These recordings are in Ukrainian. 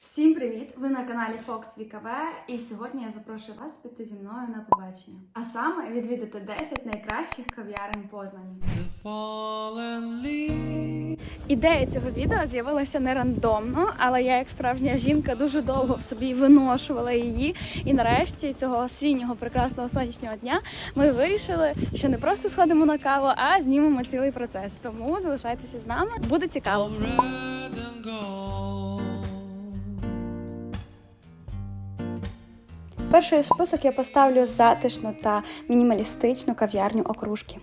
Всім привіт! Ви на каналі Fox VKV і сьогодні я запрошую вас піти зі мною на побачення. А саме відвідати 10 найкращих кав'ярень Познані. Ідея цього відео з'явилася не рандомно, але я, як справжня жінка, дуже довго в собі виношувала її. І нарешті цього осіннього прекрасного сонячного дня ми вирішили, що не просто сходимо на каву, а знімемо цілий процес. Тому залишайтеся з нами, буде цікаво. Перший список я поставлю затишну та мінімалістичну кав'ярню окружки.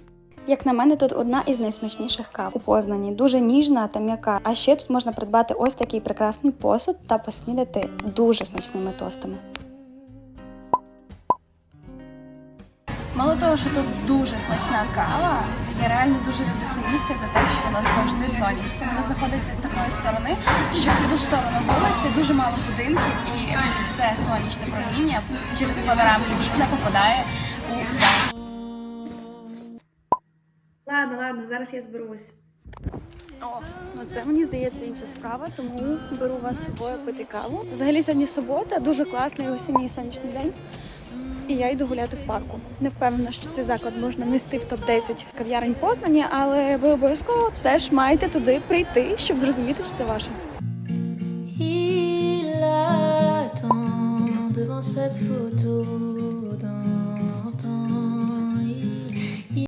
Як на мене, тут одна із найсмачніших кав у Познані, дуже ніжна та м'яка. А ще тут можна придбати ось такий прекрасний посуд та поснідати дуже смачними тостами. Мало того, що тут дуже смачна кава, я реально дуже люблю це місце за те, що воно завжди сонячне. Воно знаходиться з такої сторони, що в ту сторону вулиці дуже мало будинків і все сонячне проміння через панорамні вікна попадає у зал. Ладно, ладно, зараз я зберусь. О, ну це мені здається інша справа, тому беру вас з собою пити каву. Взагалі сьогодні субота, дуже класний осінній сонячний день. І я йду гуляти в парку. Не впевнена, що цей заклад можна нести в топ-10 кав'ярень Познані, але ви обов'язково теж маєте туди прийти, щоб зрозуміти, що це ваше. Cette photo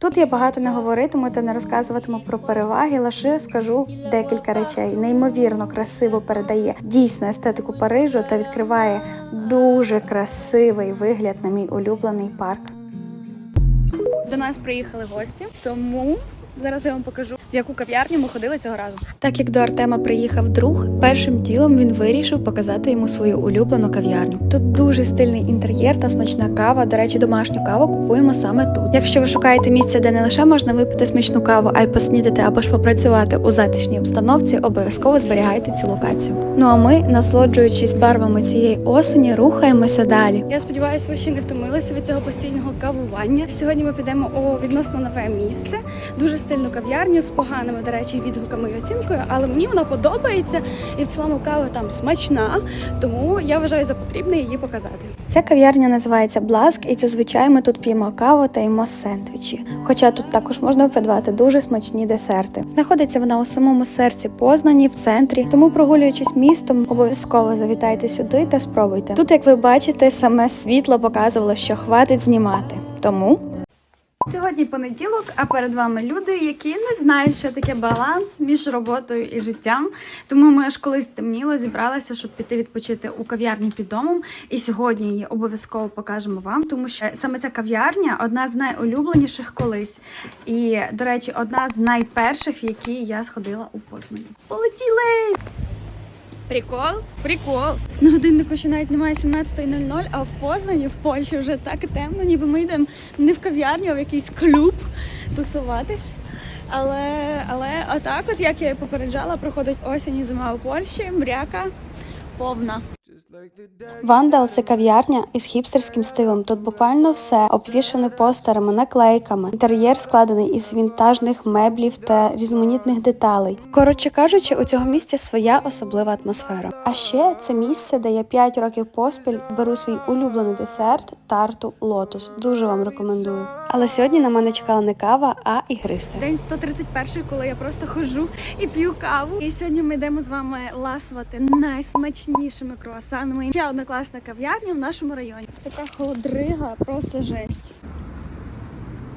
Тут я багато не говоритиму та не розказуватиму про переваги, лише скажу декілька речей. Неймовірно красиво передає дійсно естетику Парижу та відкриває дуже красивий вигляд на мій улюблений парк. До нас приїхали гості, тому зараз я вам покажу, в яку кав'ярню ми ходили цього разу. Так як до Артема приїхав друг, першим ділом він вирішив показати йому свою улюблену кав'ярню. Тут дуже стильний інтер'єр та смачна кава. До речі, домашню каву купуємо саме тут. Якщо ви шукаєте місце, де не лише можна випити смачну каву, а й поснідати або ж попрацювати у затишній обстановці, обов'язково зберігайте цю локацію. Ну а ми, насолоджуючись барвами цієї осені, рухаємося далі. Я сподіваюся, ви ще не втомилися від цього постійного кавування. Сьогодні ми підемо у відносно нове місце, дуже стильну кав'ярню з поганими, до речі, відгуками і оцінкою, але мені вона подобається, і в цілому кава там смачна, тому я вважаю за потрібне її показати. Ця кав'ярня називається Бласк, і зазвичай ми тут п'ємо каву та їмо сендвічі. Хоча тут також можна придбати дуже смачні десерти. Знаходиться вона у самому серці Познані, в центрі, тому прогулюючись містом, обов'язково завітайте сюди та спробуйте. Тут, як ви бачите, саме світло показувало, що хватить знімати. Тому Сьогодні понеділок, а перед вами люди, які не знають, що таке баланс між роботою і життям. Тому ми аж колись темніло зібралися, щоб піти відпочити у кав'ярні під домом. І сьогодні її обов'язково покажемо вам, тому що саме ця кав'ярня одна з найулюбленіших колись. І, до речі, одна з найперших, в які я сходила у Познані. Полетіли! Прикол, прикол. На годиннику ще навіть немає 17.00, а в Познані, в Польщі вже так темно, ніби ми йдемо не в кав'ярню, а в якийсь клуб тусуватись. Але, але отак, от як я попереджала, проходить осінь і зима у Польщі, мряка повна. Вандал це кав'ярня із хіпстерським стилем. Тут буквально все обвішане постерами, наклейками. Інтер'єр складений із вінтажних меблів та різноманітних деталей. Коротше кажучи, у цього місця своя особлива атмосфера. А ще це місце, де я 5 років поспіль беру свій улюблений десерт тарту лотос. Дуже вам рекомендую. Але сьогодні на мене чекала не кава, а ігристи. День 131, коли я просто ходжу і п'ю каву. І сьогодні ми йдемо з вами ласувати найсмачнішими круасанами. Ще одна класна кав'ярня в нашому районі. Така холодрига, просто жесть.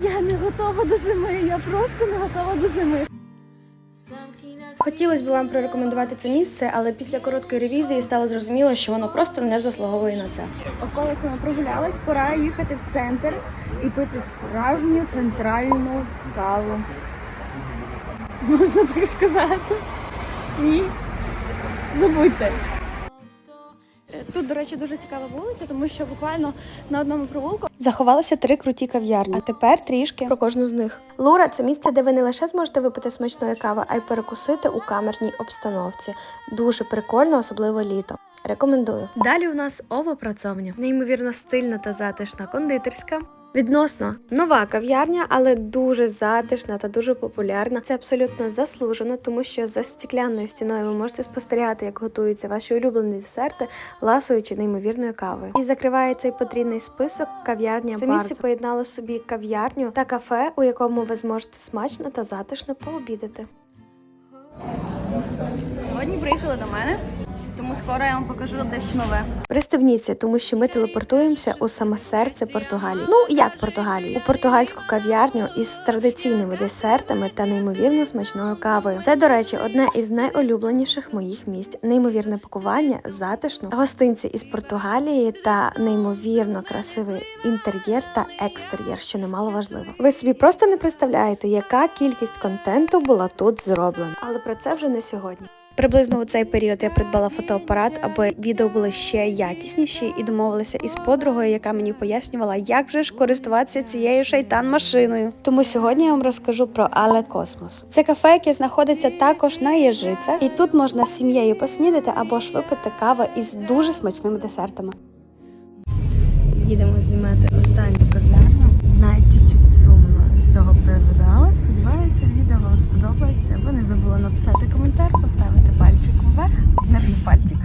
Я не готова до зими, я просто не готова до зими. Хотілося б вам прорекомендувати це місце, але після короткої ревізії стало зрозуміло, що воно просто не заслуговує на це. Околицями прогулялись, пора їхати в центр і пити справжню центральну каву. Можна так сказати? Ні. Забудьте. Тут, до речі, дуже цікава вулиця, тому що буквально на одному провулку заховалися три круті кав'ярні. А тепер трішки про кожну з них. Лура це місце, де ви не лише зможете випити смачної кави, а й перекусити у камерній обстановці. Дуже прикольно, особливо літо. Рекомендую. Далі у нас овопрацовня, неймовірно стильна та затишна кондитерська. Відносно нова кав'ярня, але дуже затишна та дуже популярна. Це абсолютно заслужено, тому що за стеклянною стіною ви можете спостерігати, як готуються ваші улюблені десерти, ласуючи неймовірною кавою. І закриває цей потрійний список кав'ярня. Це місце поєднало собі кав'ярню та кафе, у якому ви зможете смачно та затишно пообідати. Сьогодні приїхали до мене, тому скоро я вам покажу дещо нове. Пристебніться, тому що ми телепортуємося у саме серце Португалії. Ну як Португалії? У португальську кав'ярню із традиційними десертами та неймовірно смачною кавою. Це, до речі, одне із найулюбленіших моїх місць. Неймовірне пакування, затишно, гостинці із Португалії та неймовірно красивий інтер'єр та екстер'єр, що немало важливо. Ви собі просто не представляєте, яка кількість контенту була тут зроблена. Але про це вже не сьогодні. Приблизно у цей період я придбала фотоапарат, аби відео були ще якісніші, і домовилася із подругою, яка мені пояснювала, як же ж користуватися цією шайтан-машиною. Тому сьогодні я вам розкажу про Але Космос. Це кафе, яке знаходиться також на Єжицях, і тут можна з сім'єю поснідати або ж випити каву із дуже смачними десертами. їдемо знімати останню кав'ярню. Навіть сумно з цього приводу, але сподіваюся, відео вам сподобається. Ви не забули написати коментар, поставити пальчик вверх, не пальчик.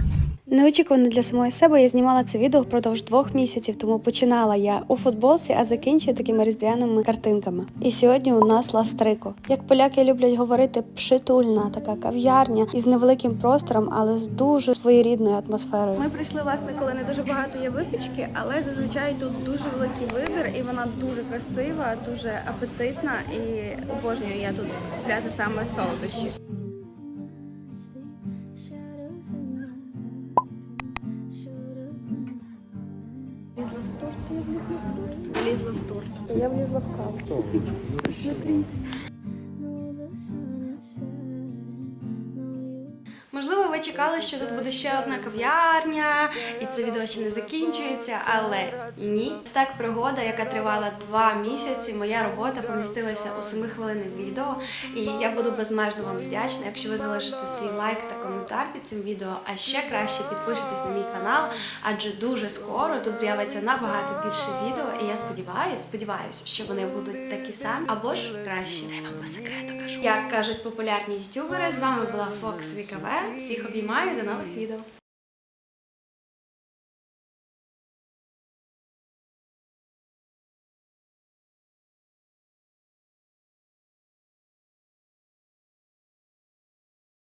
Неочікувано для самої себе я знімала це відео впродовж двох місяців, тому починала я у футболці, а закінчую такими різдвяними картинками. І сьогодні у нас ластрико. Як поляки люблять говорити, пшитульна така кав'ярня із невеликим простором, але з дуже своєрідною атмосферою. Ми прийшли, власне, коли не дуже багато є випічки, але зазвичай тут дуже великий вибір, і вона дуже красива, дуже апетитна і обожнюю я тут купляти саме солодощі. Лізла в торт. Я влізла в каву. Чекали, що тут буде ще одна кав'ярня, і це відео ще не закінчується, але ні. Ось так пригода, яка тривала два місяці. Моя робота помістилася у 7 хвилин відео. І я буду безмежно вам вдячна, якщо ви залишите свій лайк та коментар під цим відео. А ще краще підпишитесь на мій канал, адже дуже скоро тут з'явиться набагато більше відео. І я сподіваюся, сподіваюся, що вони будуть такі самі або ж кращі. Це я вам по секрету кажу. Як кажуть популярні ютубери, з вами була Фокс Вікавер. Всіх обіймаю до нових відео.